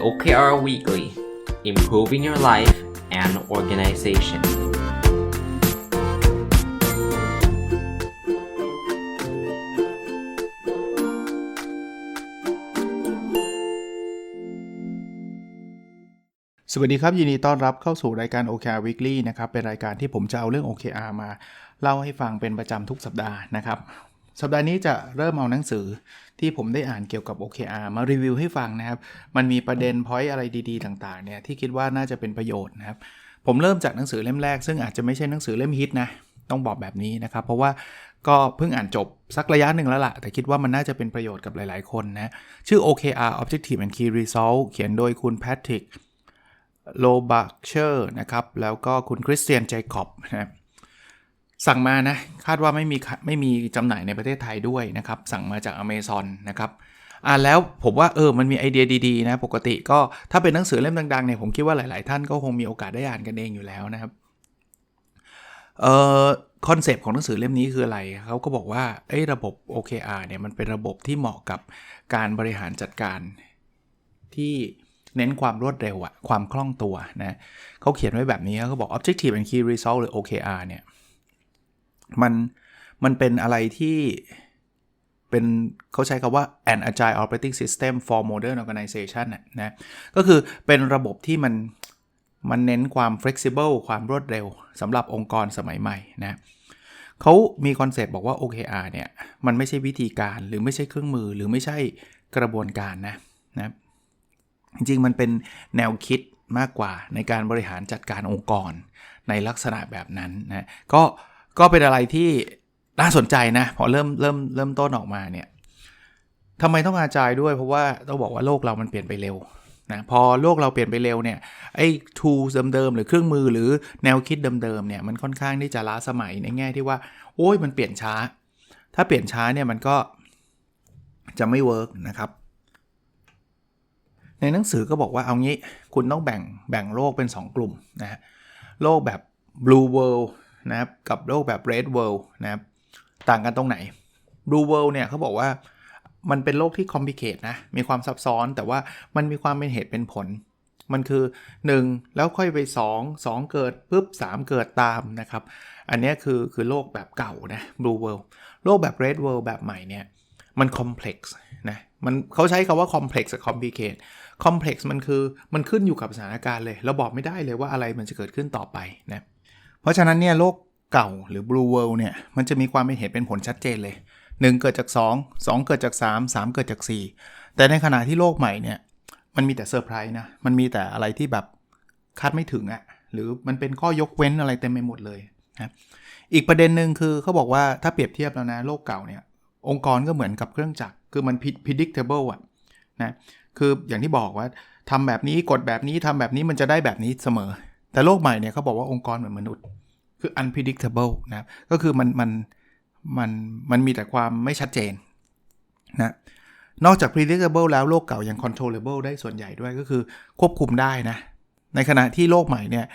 OKR Weekly Improving Your Life and Organization สวัสดีครับ ยินดีต้อนรับเข้าสู่รายการ OKR Weekly นะครับ เป็นรายการที่ผมจะเอาเรื่อง OKR มาเล่าให้ฟังเป็นประจำทุกสัปดาห์นะครับ สัปดาห์นี้จะเริ่มเอาหนังสือที่ผมได้อ่านเกี่ยวกับ OKR มารีวิวให้ฟังนะครับ มันมีประเด็นพอยต์อะไรดีๆ ต่างๆเนี่ยที่คิดว่าน่าจะเป็นประโยชน์นะครับ ผมเริ่มจากหนังสือเล่มแรก ซึ่งอาจจะไม่ใช่หนังสือเล่มฮิตนะ ต้องบอกแบบนี้นะครับ เพราะว่าก็เพิ่งอ่านจบสักระยะหนึ่งแล้วล่ะ แต่คิดว่ามันน่าจะเป็นประโยชน์กับหลายๆคนนะชื่อ OKR Objective and Key Result เขียนโดยคุณแพทริกโลบักเชอร์นะครับแล้วก็คุณคริสเตียนเจคอบนะครับ สั่งมานะ คาดว่าไม่มีไม่มีจำหน่ายในประเทศไทยด้วยนะครับ สั่งมาจาก Amazon นะครับอ่านแล้วผมว่าเออมันมีไอเดียดีๆนะ ปกติก็ถ้าเป็นหนังสือเล่มดังๆเนี่ยผมคิดว่าหลายๆ ท่านก็คงมีโอกาสได้อ่านกันเองอยู่แล้วนะครับเอ่อคอนเซปต์ของหนังสือเล่มนี้คืออะไรเขาก็บอกว่าไอ้ระบบ OKR เนี่ยมันเป็นระบบที่เหมาะกับการบริหารจัดการที่เน้นความรวดเร็วอะความคล่องตัวนะเขาเขียนไว้แบบนี้เขาบอก objective and key result หรือ OKR เนี่ย มันมันเป็นอะไรที่เป็นเขาใช้คำว่า an agile operating system for modern organization นะนะก็คือเป็นระบบที่มันมันเน้นความ flexible ความรวดเร็วสำหรับองค์กรสมัยใหม่นะเขามีคอนเซปต์บอกว่า OKR เนี่ยมันไม่ใช่วิธีการหรือไม่ใช่เครื่องมือหรือไม่ใช่กระบวนการนะนะจริงๆมันเป็นแนวคิดมากกว่าในการบริหารจัดการองค์กรในลักษณะแบบนั้นนะก็ ก็เป็นอะไรที่น่าสนใจนะพอเริ่มเริ่มเริ่มต้นออกมาเนี่ยทำไมต้องอาจายด้วยเพราะว่าต้องบอกว่าโลกเรามันเปลี่ยนไปเร็วนะพอโลกเราเปลี่ยนไปเร็วเนี่ยไอ้ tools เดิมๆหรือเครื่องมือหรือแนวคิดเดิมๆเนี่ยมันค่อนข้างที่จะล้าสมัยในแง่ที่ว่า โอ้ยมันเปลี่ยนช้า ถ้าเปลี่ยนช้าเนี่ยมันก็จะไม่เวิร์กนะครับ ในหนังสือก็บอกว่าเอางี้คุณต้องแบ่งแบ่งโลกเป็น 2 กลุ่มนะฮะโลกแบบ blue world นะครับกับโลกแบบ red world นะครับต่างกันตรงไหน blue world เนี่ยเขาบอกว่ามันเป็นโลกที่ complicate นะ มีความซับซ้อนแต่ว่ามันมีความเป็นเหตุเป็นผล มันคือ 1 แล้วค่อยไป 2 2 เกิดปุ๊บ 3 เกิดตามนะครับ อันนี้คือคือโลกแบบเก่านะ blue world โลกแบบ red world แบบใหม่เนี่ยมัน complex นะมันเขาใช้คาว่า complex กับ complicate complex มันคือมันขึ้นอยู่กับสถานการณ์เลย เราบอกไม่ได้เลยว่าอะไรมันจะเกิดขึ้นต่อไปนะเราะฉะนั้นเนี่ยโลกเก่าหรือ blue world เนี่ยมันจะมีความเป็นเหตุเป็นผลชัดเจนเลย 1 เกิดจาก 2 2 เกิดจาก 3 3 เกิดจาก 4 แต่ในขณะที่โลกใหม่เนี่ยมันมีแต่เซอร์ไพรส์นะมันมีแต่อะไรที่แบบคาดไม่ถึงอะหรือมันเป็นข้อยกเว้นอะไรเต็มไปหมดเลยนะอีกประเด็นหนึ่งคือเขาบอกว่าถ้าเปรียบเทียบแล้วนะโลกเก่าเนี่ยองค์กรก็เหมือนกับเครื่องจักรคือมัน predictable อะนะคืออย่างที่บอกว่าทำแบบนี้กดแบบนี้ทำแบบนี้มันจะได้แบบนี้เสมอ แต่โลกใหม่เนี่ยเขาบอกว่าองค์กรเหมือนมนุษย์ คือ unpredictable นะก็คือมันมันมันมันมีแต่ความไม่ชัดเจนนะนอกจาก predictable แล้วโลกเก่ายัง controllable ได้ส่วนใหญ่ด้วยก็คือควบคุมได้นะ ในขณะที่โลกใหม่เนี่ย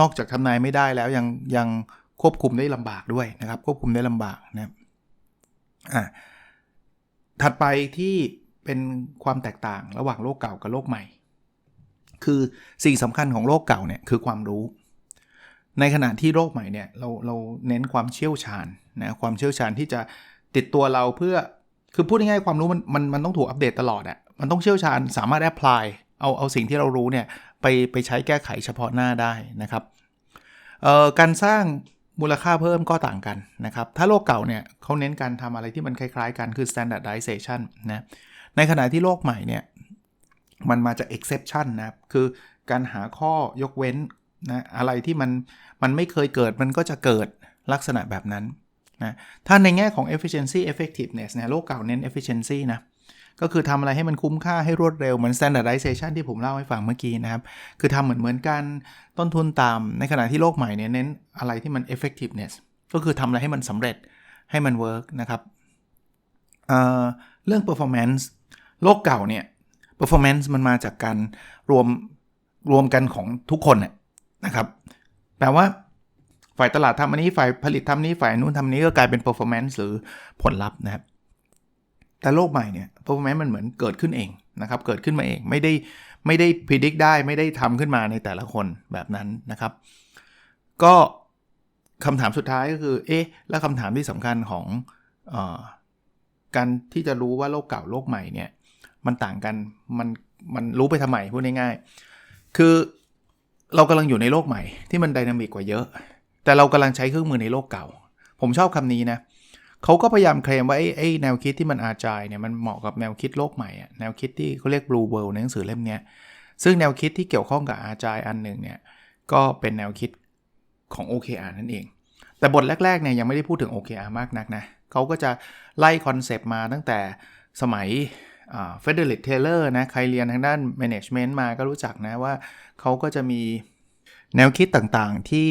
นอกจากทำนายไม่ได้แล้วยังยังควบคุมได้ลำบากด้วยนะครับ ควบคุมได้ลำบากนะอะถัดไปที่เป็นความแตกต่างระหว่างโลกเก่ากับโลกใหม่ คือสิ่งสำคัญของโลกเก่าเนี่ยคือความรู้ ในขณะที่โลกใหม่เนี่ยเราเราเน้นความเชี่ยวชาญนะความเชี่ยวชาญที่จะติดตัวเราเพื่อคือพูดง่ายๆความรู้มันมันมันต้องถูกอัปเดตตลอดอะ่ะมันต้องเชี่ยวชาญสามารถแอพพลายเอาเอาสิ่งที่เรารู้เนี่ยไปไปใช้แก้ไขเฉพาะหน้าได้นะครับเอ่อการสร้างมูลค่าเพิ่มก็ต่างกันนะครับ ถ้าโลกเก่าเนี่ยเขาเน้นการทำอะไรที่มันคล้ายๆกันคือ standardization นะ ในขณะที่โลกใหม่เนี่ย มันมาจาก exception นะครับ คือการหาข้อยกเว้นนะอะไรที่มันมันไม่เคยเกิดมันก็จะเกิดลักษณะแบบนั้นนะถ้าในแง่ของ efficiency effectiveness เนี่ยโลกเก่าเน้น efficiency นะก็คือทำอะไรให้มันคุ้มค่าให้รวดเร็ว เหมือน standardization ที่ผมเล่าให้ฟังเมื่อกี้นะครับ คือทำเหมือนเหมือนกันต้นทุนตามในขณะที่โลกใหม่เนี่ยเน้นอะไรที่มัน effectiveness ก็คือทำอะไรให้มันสำเร็จให้มัน work นะครับเเรื่อง performance โลกเก่าเนี่ย performance มันมาจากการรวมรวมกันของทุกคนนะครับแปลว่าฝ่ายตลาดทำอันนี้ฝ่ายผลิตทำนี้ฝ่ายนู้นทำนี้ก็กลายเป็น performance หรือผลลัพธ์นะครับ แต่โลกใหม่เนี่ย performance มันเหมือนเกิดขึ้นเองนะครับ เกิดขึ้นมาเองไม่ได้ไม่ได้พิจิตรได้ไม่ได้ทำขึ้นมาในแต่ละคนแบบนั้นนะครับ ก็คำถามสุดท้ายก็คือเอ๊ะแล้วคำถามที่สำคัญของอการที่จะรู้ว่าโลกเก่าโลกใหม่เนี่ย มันต่างกัน มันมันรู้ไปทำไมพูดง่ายๆ คือเรากำลังอยู่ในโลกใหม่ที่มันไดนามิกกว่าเยอะ แต่เรากำลังใช้เครื่องมือในโลกเก่า ผมชอบคำนี้นะเขาก็พยายามเคลมว่าไอ้ไอ้แนวคิดที่มันอาจายเนี่ยมันเหมาะกับแนวคิดโลกใหม่อะแนวคิดที่เขาเรียก blue world ในหนังสือเล่มนี้ซึ่งแนวคิดที่เกี่ยวข้องกับอาจายอันหนึ่งเนี่ยก็เป็นแนวคิดของ OKR นั่นเอง แต่บทแรกๆเนี่ยยังไม่ได้พูดถึง OKR มากนักนะเขาก็จะไล่คอนเซปต์มาตั้งแต่สมัย เฟเดริตเทเลอร์นะใครเรียนทางด้าน Management มาก็รู้จักนะว่าเขาก็จะมีแนวคิดต่างๆ ที่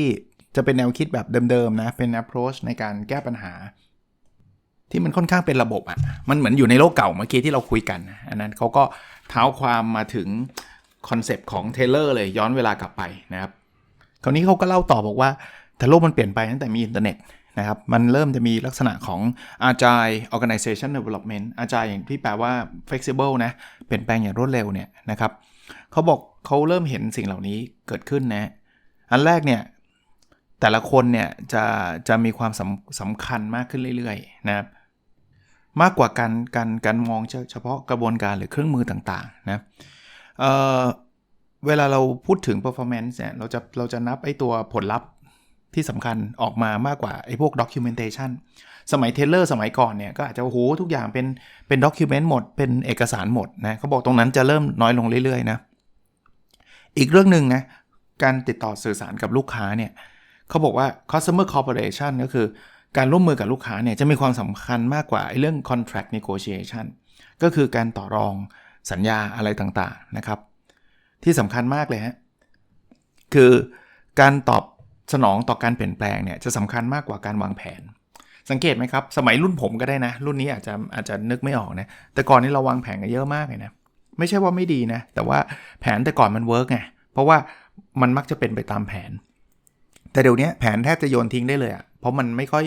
จะเป็นแนวคิดแบบเดิมๆนะเป็น approach ในการแก้ปัญหา ที่มันค่อนข้างเป็นระบบอะ่ะมันเหมือนอยู่ในโลกเก่าเมื่อกี้ที่เราคุยกันอันนั้นเขาก็เท้าความมาถึงคอนเซปต์ของเทเลอร์เลยย้อนเวลากลับไปนะครับ คราวนี้เขาก็เล่าต่อบอกว่าแต่โลกมันเปลี่ยนไปตั้งแต่มีอินเทอร์เน็ต นะครับ มันเริ่มจะมีลักษณะของ agile organization development agile อย่างที่แปลว่า flexible นะ เปลี่ยนแปลงอย่างรวดเร็วเนี่ยนะครับเขาบอกเขาเริ่มเห็นสิ่งเหล่านี้เกิดขึ้นนะ อันแรกเนี่ย แต่ละคนเนี่ยจะจะมีความสำสำคัญมากขึ้นเรื่อยๆนะครับ มากกว่าการการการมองเฉพาะกระบวนการหรือเครื่องมือต่างๆนะเเวลาเราพูดถึง performance เนี่ย เราจะเราจะนับไอ้ตัวผลลัพธ์ ที่สำคัญออกมามากกว่าไอ้พวก documentation สมัยเทเลอร์สมัยก่อนเนี่ยก็อาจจะโอ้โหทุกอย่างเป็นเป็น document หมด เป็นเอกสารหมดนะเขาบอกตรงนั้นจะเริ่มน้อยลงเรื่อยๆนะอีกเรื่องหนึ่งนะการติดต่อสื่อสารกับลูกค้าเนี่ยเขาบอกว่า customer cooperation ก็คือการร่วมมือกับลูกค้าเนี่ยจะมีความสำคัญมากกว่าเรื่อง contract negotiation ก็คือการต่อรองสัญญาอะไรต่างๆนะครับ ที่สำคัญมากเลยฮะคือการตอบ สนองต่อการเปลี่ยนแปลงเนี่ยจะสำคัญมากกว่าการวางแผน สังเกตไหมครับ สมัยรุ่นผมก็ได้นะ รุ่นนี้อาจจะอาจจะนึกไม่ออกนะแต่ก่อนนี้เราวางแผนกันเยอะมากเลยนะไม่ใช่ว่าไม่ดีนะ แต่ว่าแผนแต่ก่อนมันเวิร์กไงเพราะว่ามันมักจะเป็นไปตามแผน แต่เดี๋ยวนี้แผนแทบจะโยนทิ้งได้เลยอะ่ะเพราะมันไม่ค่อย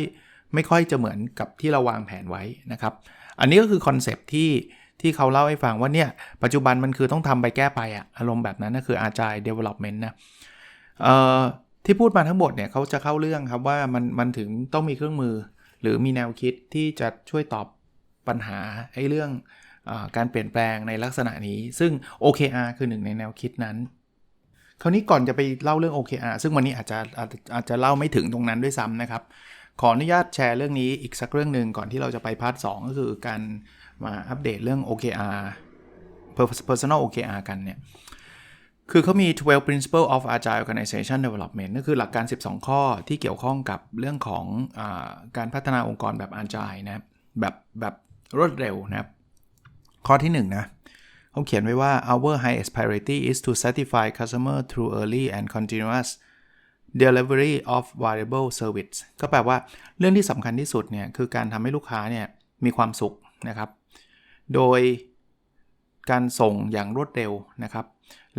ไม่ค่อยจะเหมือนกับที่เราวางแผนไว้นะครับ อันนี้ก็คือคอนเซปที่ที่เขาเล่าให้ฟังว่าเนี่ยปัจจุบันมันคือต้องทำไปแก้ไปอะอารมณ์แบบนั้นก็คือ agile development นะเอ่อ ที่พูดมาทั้งหมดเนี่ยเขาจะเข้าเรื่องครับว่ามันมันถึงต้องมีเครื่องมือ หรือมีแนวคิดที่จะช่วยตอบปัญหาไอ้เรื่องอการเปลี่ยนแปลงในลักษณะนี้ ซึ่ง OKR คือหนึ่งในแนวคิดนั้น คราวนี้ก่อนจะไปเล่าเรื่อง OKR ซึ่งวันนี้อาจจะอาจอาจจะเล่าไม่ถึงตรงนั้นด้วยซ้ำนะครับ ขออนุญาตแชร์เรื่องนี้อีกสักเรื่องหนึ่งก่อนที่เราจะไปพาร์ท2ก็คือการมาอัปเดตเรื่อง OKR personal OKR กันเนี่ย คือเขามี 12 principle of agile organization development ก็คือหลักการ 12 ข้อที่เกี่ยวข้องกับเรื่องของอการพัฒนาองค์กรแบบ agile นะแบบแบบรวดเร็วนะครับข้อที่ 1 นะเขาเขียนไว้ว่า our highest priority is to satisfy customer through early and continuous delivery of variable service ก็แปลว่าเรื่องที่สำคัญที่สุดเนี่ยคือการทำให้ลูกค้าเนี่ยมีความสุขนะครับ โดย การส่งอย่างรวดเร็วนะครับ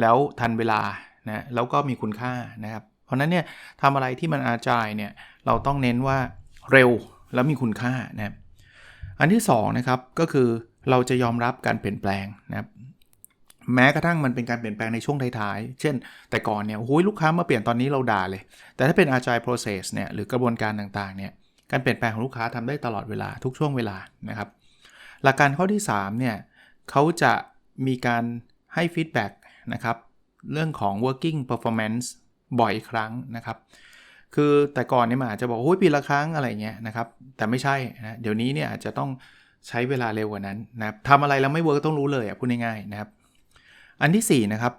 แล้วทันเวลานะแล้วก็มีคุณค่านะครับ เพราะนั้นเนี่ยทำอะไรที่มันอาจายเนี่ยเราต้องเน้นว่าเร็วแล้วมีคุณค่านะครับอันที่2นะครับก็คือเราจะยอมรับการเปลี่ยนแปลงนะครับแม้กระทั่งมันเป็นการเปลี่ยนแปลงในช่วงท้ายๆ เช่น แต่ก่อนเนี่ยโอ้ยลูกค้ามาเปลี่ยนตอนนี้เราด่าเลย แต่ถ้าเป็น agile process เนี่ยหรือกระบวนการต่างๆเนี่ยการเปลี่ยนแปลงของลูกค้าทำได้ตลอดเวลาทุกช่วงเวลานะครับ หลักการข้อที่3เนี่ยเขาจะ มีการให้ฟีดแบ็กนะครับเรื่องของ working performance บ่อยครั้งนะครับ คือแต่ก่อนเนี่ยมันอาจจะบอกโอ้ยปีละครั้งอะไรเงี้ยนะครับ แต่ไม่ใช่นะเดี๋ยวนี้เนี่ยอาจจะต้องใช้เวลาเร็วกว่านั้นนะครับทำอะไรแล้วไม่เวิร์กต้องรู้เลยอะพูดง่ายๆนะครับ อันที่4นะครับ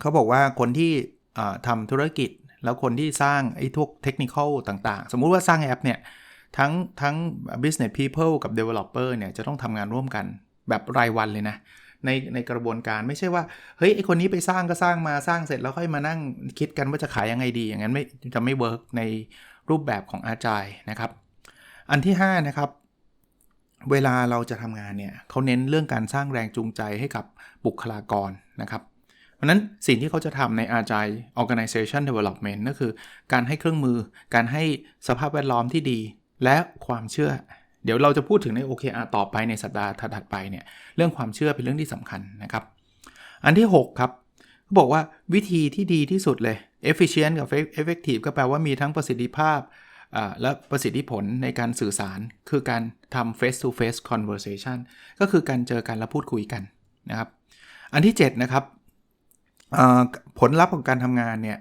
เขาบอกว่าคนที่ทำธุรกิจแล้วคนที่สร้างไอ้ทุกเทคนิคต่างๆ สมมุติว่าสร้างแอปเนี่ยทั้งทั้ง business people กับ developer เนี่ยจะต้องทำงานร่วมกันแบบรายวันเลยนะ ในในกระบวนการไม่ใช่ว่าเฮ้ยไอคนนี้ไปสร้างก็สร้างมาสร้างเสร็จแล้วค่อยมานั่งคิดกันว่าจะขายยังไงดี อย่างนั้นไม่จะไม่เวิร์กในรูปแบบของอาจายนะครับ อันที่ 5 นะครับ เวลาเราจะทำงานเนี่ยเขาเน้นเรื่องการสร้างแรงจูงใจให้กับบุคลากรนะครับเพราะนั้นสิ่งที่เขาจะทำใน Agile Organization Development ก็คือ การให้เครื่องมือ การให้สภาพแวดล้อมที่ดี และความเชื่อ เดี๋ยวเราจะพูดถึงใน OKR ต่อไปในสัปดาห์ถัดไปเนี่ยเรื่องความเชื่อเป็นเรื่องที่สำคัญนะครับ อันที่ 6 ครับเขาบอกว่าวิธีที่ดีที่สุดเลย efficient กับ effective ก็แปลว่ามีทั้งประสิทธิภาพและประสิทธิผลในการสื่อสารคือการทำ face to face conversation ก็คือการเจอกันและพูดคุยกันนะครับ อันที่ 7 นะครับผลลัพธ์ของการทำงานเนี่ย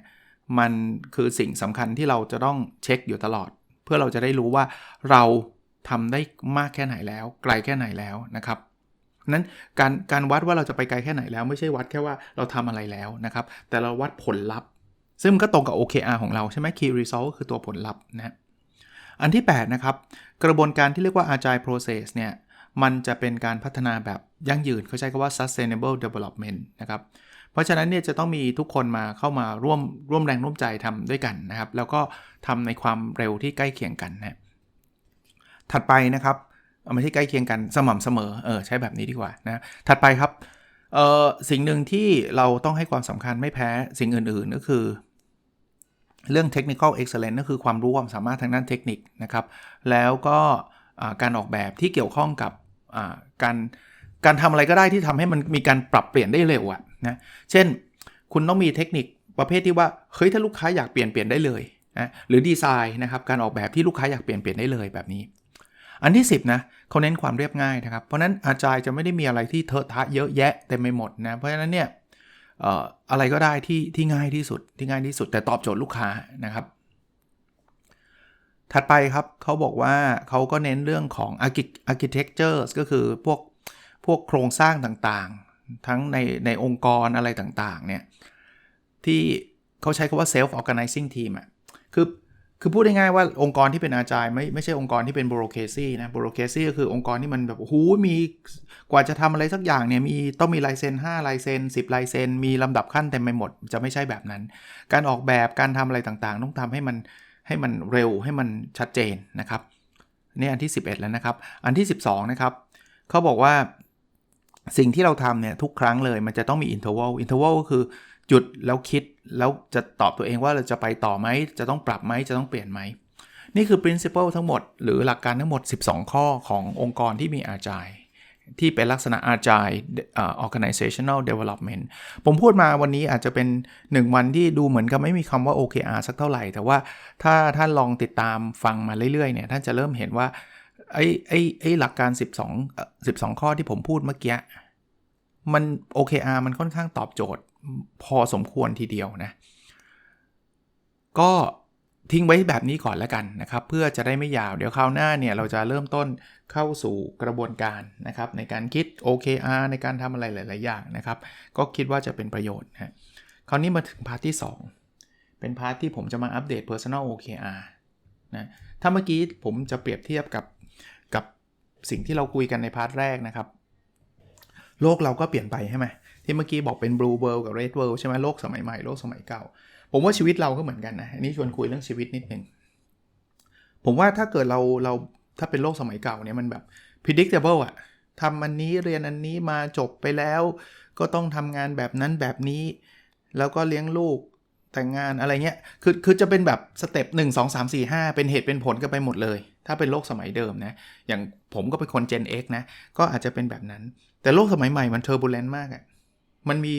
มันคือสิ่งสำคัญที่เราจะต้องเช็คอยู่ตลอด เพื่อเราจะได้รู้ว่าเรา ทำได้มากแค่ไหนแล้ว ไกลแค่ไหนแล้วนะครับนั้นการการวัดว่าเราจะไปไกลแค่ไหนแล้ว ไม่ใช่วัดแค่ว่าเราทำอะไรแล้วนะครับ แต่เราวัดผลลัพธ์ ซึ่งมันก็ตรงกับ OKR ของเราใช่ไหม Key Result ก็คือตัวผลลัพธ์นะอันที่ 8 นะครับ กระบวนการที่เรียกว่า Agile Process เนี่ยมันจะเป็นการพัฒนาแบบยั่งยืนเขาใช้คำว่า Sustainable Development นะครับ เพราะฉะนั้นเนี่ยจะต้องมีทุกคนมาเข้ามาร่วมร่วมแรงร่วมใจทำด้วยกันนะครับ แล้วก็ทำในความเร็วที่ใกล้เคียงกันนะ ถัดไปนะครับเอาไม่ใช่ใกล้เคียงกันสม่ำเสมอเออใช้แบบนี้ดีกว่านะถัดไปครับเออสิ่งหนึ่งที่เราต้องให้ความสำคัญไม่แพ้สิ่งอื่นๆก็คือ เรื่อง technical excellence ก็คือความรู้ความสามารถทางด้านเทคนิคนะครับ แล้วก็การออกแบบที่เกี่ยวข้องกับการการทำอะไรก็ได้ที่ทำให้มันมีการปรับเปลี่ยนได้เร็วอะนะเช่น คุณต้องมีเทคนิคประเภทที่ว่าเฮ้ยถ้าลูกค้าอยากเปลี่ยนเปลี่ยนได้เลยนะหรือดีไซน์นะครับการออกแบบที่ลูกค้าอยากเปลี่ยนเปลี่ยนได้เลยแบบนี้ อันที่ 10นะเขาเน้นความเรียบง่ายนะครับ เพราะนั้นอาจารย์จะไม่ได้มีอะไรที่เทอะทะเยอะแยะเต็มไปหมดนะ เพราะฉะนั้นเนี่ยอะไรก็ได้ที่ที่ง่ายที่สุดที่ง่ายที่สุด แต่ตอบโจทย์ลูกค้านะครับ ถัดไปครับเขาบอกว่าเขาก็เน้นเรื่องของ architecture ก็คือพวกพวกโครงสร้างต่างๆ ทั้งในในองค์กรอะไรต่างๆเนี่ยที่เขาใช้คำว่า self organizing team อะคือ คือพูดง่ายๆว่าองค์กรที่เป็นอาจายไม่ไม่ใช่องค์กรที่เป็นบรเคซี่นะบรเคซี่ก็คือองค์กรที่มันแบบโอ้โหมีกว่าจะทำอะไรสักอย่างเนี่ยมีต้องมีลายเซ็น5ลายเซ็น10ลายเซ็นมีลำดับขั้นเต็มไปหมด จะไม่ใช่แบบนั้น การออกแบบการทำอะไรต่างๆ ต้องทำให้มันให้มันเร็วให้มันชัดเจนนะครับนี่อันที่ 11 แล้วนะครับ อันที่ 12 นะครับเขาบอกว่าสิ่งที่เราทำเนี่ยทุกครั้งเลยมันจะต้องมีอินเทอร์วัลอินเทอร์วัลก็คือ หยุดแล้วคิดแล้วจะตอบตัวเองว่าเราจะไปต่อไหม จะต้องปรับไหมจะต้องเปลี่ยนไหม นี่คือ principle ทั้งหมด หรือหลักการทั้งหมด 12 ข้อขององค์กรที่มี agile ที่เป็นลักษณะ agile organizational development ผมพูดมาวันนี้อาจจะเป็น 1 วันที่ดูเหมือนกับไม่มีคำว่า OKR สักเท่าไหร่ แต่ว่าถ้าท่านลองติดตามฟังมาเรื่อยๆเนี่ยท่านจะเริ่มเห็นว่า ไอ้ไอ้ไอ้หลักการ 12 12 ข้อที่ผมพูดเมื่อกี้ มัน OKR มันค่อนข้างตอบโจทย์ พอสมควรทีเดียวนะ ก็ทิ้งไว้แบบนี้ก่อนแล้วกันนะครับ เพื่อจะได้ไม่ยาวเดี๋ยวคราวหน้าเนี่ย เราจะเริ่มต้นเข้าสู่กระบวนการนะครับ ในการคิด OKR ในการทำอะไรหลาย ๆ อย่างนะครับ ก็คิดว่าจะเป็นประโยชน์นะคราวนี้มาถึงพาร์ทที่ 2 เป็นพาร์ทที่ผมจะมาอัปเดต Personal OKR นะถ้าเมื่อกี้ผมจะเปรียบเทียบกับกับสิ่งที่เราคุยกันในพาร์ทแรกนะครับ โลกเราก็เปลี่ยนไปใช่ไหม ที่เมื่อกี้บอกเป็น blue world กับ red world ใช่ไหมโลกสมัยใหม่โลกสมัยเก่า ผมว่าชีวิตเราก็เหมือนกันนะอันนี้ชวนคุยเรื่องชีวิตนิดนึงผมว่าถ้าเกิดเราเราถ้าเป็นโลกสมัยเก่าเนี่ยมันแบบ predictable อะทำอันนี้เรียนอันนี้มาจบไปแล้ว ก็ต้องทำงานแบบนั้นแบบนี้ แล้วก็เลี้ยงลูกแต่งงานอะไรเงี้ย คือคือจะเป็นแบบสเต็ปหนึ่งสองสามสี่ห้าเป็นเหตุเป็นผลกันไปหมดเลย ถ้าเป็นโลกสมัยเดิมนะ อย่างผมก็เป็นคน Gen X นะ ก็อาจจะเป็นแบบนั้น แต่โลกสมัยใหม่มันเทอร์บูเลนต์มากอะ มันมี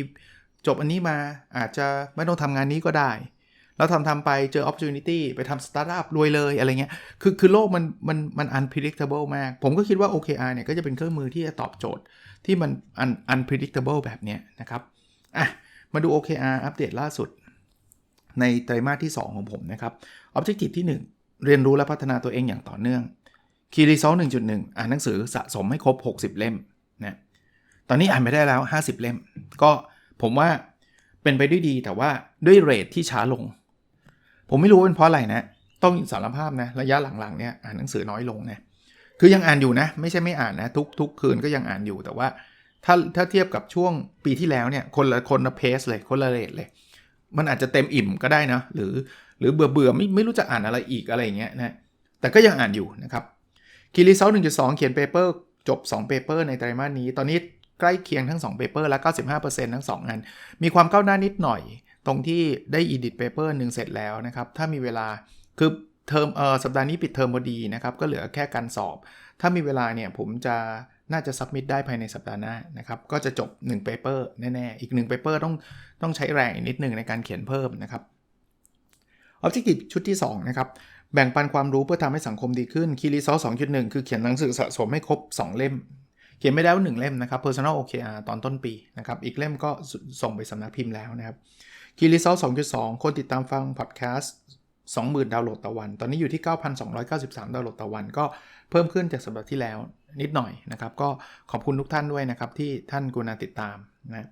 จบอันนี้มาอาจจะไม่ต้องทำงานนี้ก็ได้ แล้วทำทำไปเจอ opportunity ไปทำสตาร์ทอัพรวยเลยอะไรเงี้ย คือคือโลกมันมันมัน unpredictable มาก ผมก็คิดว่า OKR เนี่ยก็จะเป็นเครื่องมือที่จะตอบโจทย์ที่มัน un unpredictable แบบเนี้ยนะครับ อะ มาดู OKR อัปเดตล่าสุด ในไตรมาสที่ 2 ของผมนะครับ Objective ที่ 1 เรียนรู้และพัฒนาตัวเองอย่างต่อเนื่อง Key Result 1.1 อ่านหนังสือสะสมให้ครบ 60 เล่มนะ ตอนนี้อ่านไปได้แล้ว 50 เล่ม ก็ผมว่าเป็นไปด้วยดีแต่ว่าด้วยเรทที่ช้าลง ผมไม่รู้เป็นเพราะอะไรนะ ต้องสารภาพนะ ระยะหลังๆเนี่ยอ่านหนังสือน้อยลงนะคือยังอ่านอยู่นะ ไม่ใช่ไม่อ่านนะ ทุกทุกคืนก็ยังอ่านอยู่แต่ว่าถ้าถ้าเทียบกับช่วงปีที่แล้วเนี่ยคนละคนละเพสเลยคนละเรทเลย มันอาจจะเต็มอิ่มก็ได้นะหรือหรือเบื่อเบื่อไม่ไม่รู้จะอ่านอะไรอีกอะไรอย่างเงี้ยนะแต่ก็ยังอ่านอยู่นะครับคีรีเซลหนึ่งจุดสองเขียนเปเปอร์จบ2เปเปอร์ในไตรมาสนี้ ตอนนี้ ใกล้เคียงทั้ง2 paper และ 95%ทั้ง 2 อัน มีความก้าวหน้านิดหน่อย ตรงที่ได้ edit paper หนึ่งเสร็จแล้วนะครับ ถ้ามีเวลาคือเทอมเออสัปดาห์นี้ปิดเทอมพอดีนะครับ ก็เหลือแค่การสอบ ถ้ามีเวลาเนี่ยผมจะน่าจะ submit ได้ภายในสัปดาห์หน้านะครับ ก็จะจบ1 paper แน่ๆ อีก1 paper ต้องต้องใช้แรงอีกนิดนึงในการเขียนเพิ่มนะครับ Objective ชุดที่2นะครับแบ่งปันความรู้เพื่อทำให้สังคมดีขึ้น Key Resource 2.1 คือเขียนหนังสือสะสมให้ครบ 2 เล่ม ขียนไม่ได้ว่า1เล่มนะครับ Personal OKR ตอนต้นปีนะครับ อีกเล่มก็ส่งไปสำนักพิมพ์แล้วนะครับ Key Resource 2.2 คนติดตามฟังพอดแคสต์20,000 ดาวน์โหลดต่อวัน ตอนนี้อยู่ที่ 9,293 ดาวน์โหลดต่อวัน ก็เพิ่มขึ้นจากสัปดาห์ที่แล้วนิดหน่อยนะครับ ก็ขอบคุณทุกท่านด้วยนะครับ ที่ท่านกรุณาติดตามนะ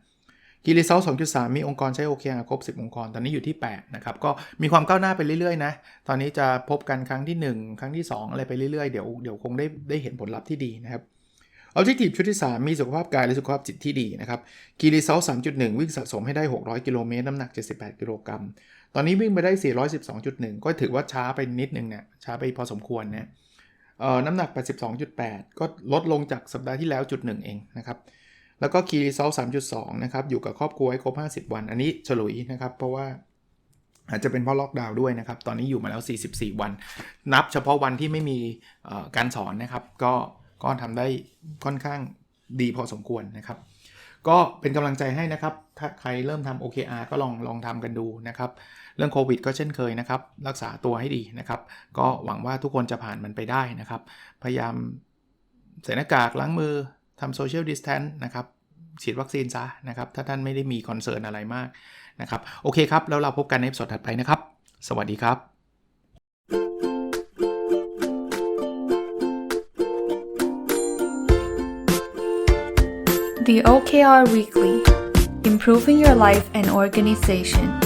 กีรีเซล2.3 มีองค์กรใช้ OKR ครบ 10 องค์กร ตอนนี้อยู่ที่ 8 นะครับ ก็มีความก้าวหน้าไปเรื่อย ๆ นะ ตอนนี้จะพบกันครั้งที่ 1 ครั้งที่ 2 อะไรไปเรื่อย ๆ เดี๋ยวเดี๋ยวคงได้ได้เห็นผลลัพธ์ที่ดีนะครับ Objective ชุดที่ 3 มีสุขภาพกายและสุขภาพจิตที่ดีนะครับกีรีเซล3.1วิ่งสะสมให้ได้ 600 กิโลเมตร น้ำหนัก 78 กิโลกรัม ตอนนี้วิ่งไปได้ 412.1 ก็ถือว่าช้าไปนิดนึงเนี่ยช้าไปพอสมควรนะเอ่อน้ำหนัก 82.8 ก็ลดลงจากสัปดาห์ที่แล้วจุดหนึ่งเองนะครับแล้วก็คีรีเซล3.2นะครับอยู่กับครอบครัวให้ครบ 50 วัน อันนี้ฉลุยนะครับเพราะว่าอาจจะเป็นเพราะล็อกดาวน์ด้วยนะครับ ตอนนี้อยู่มาแล้ว 44 วัน นับเฉพาะวันที่ไม่มีการสอนนะครับ ก็ ก็ทำได้ค่อนข้างดีพอสมควรนะครับ ก็เป็นกำลังใจให้นะครับ ถ้าใครเริ่มทำ OKR ก็ลองลองทำกันดูนะครับ เรื่องโควิดก็เช่นเคยนะครับ รักษาตัวให้ดีนะครับ ก็หวังว่าทุกคนจะผ่านมันไปได้นะครับ พยายามใส่หน้ากากล้างมือทำโซเชียลดิสแทนนะครับฉีดวัคซีนซะนะครับ ถ้าท่านไม่ได้มีคอนเซิร์นอะไรมากนะครับ โอเคครับ แล้วเราพบกันในสดถัดไปนะครับ สวัสดีครับ The OKR Weekly Improving Your Life and Organization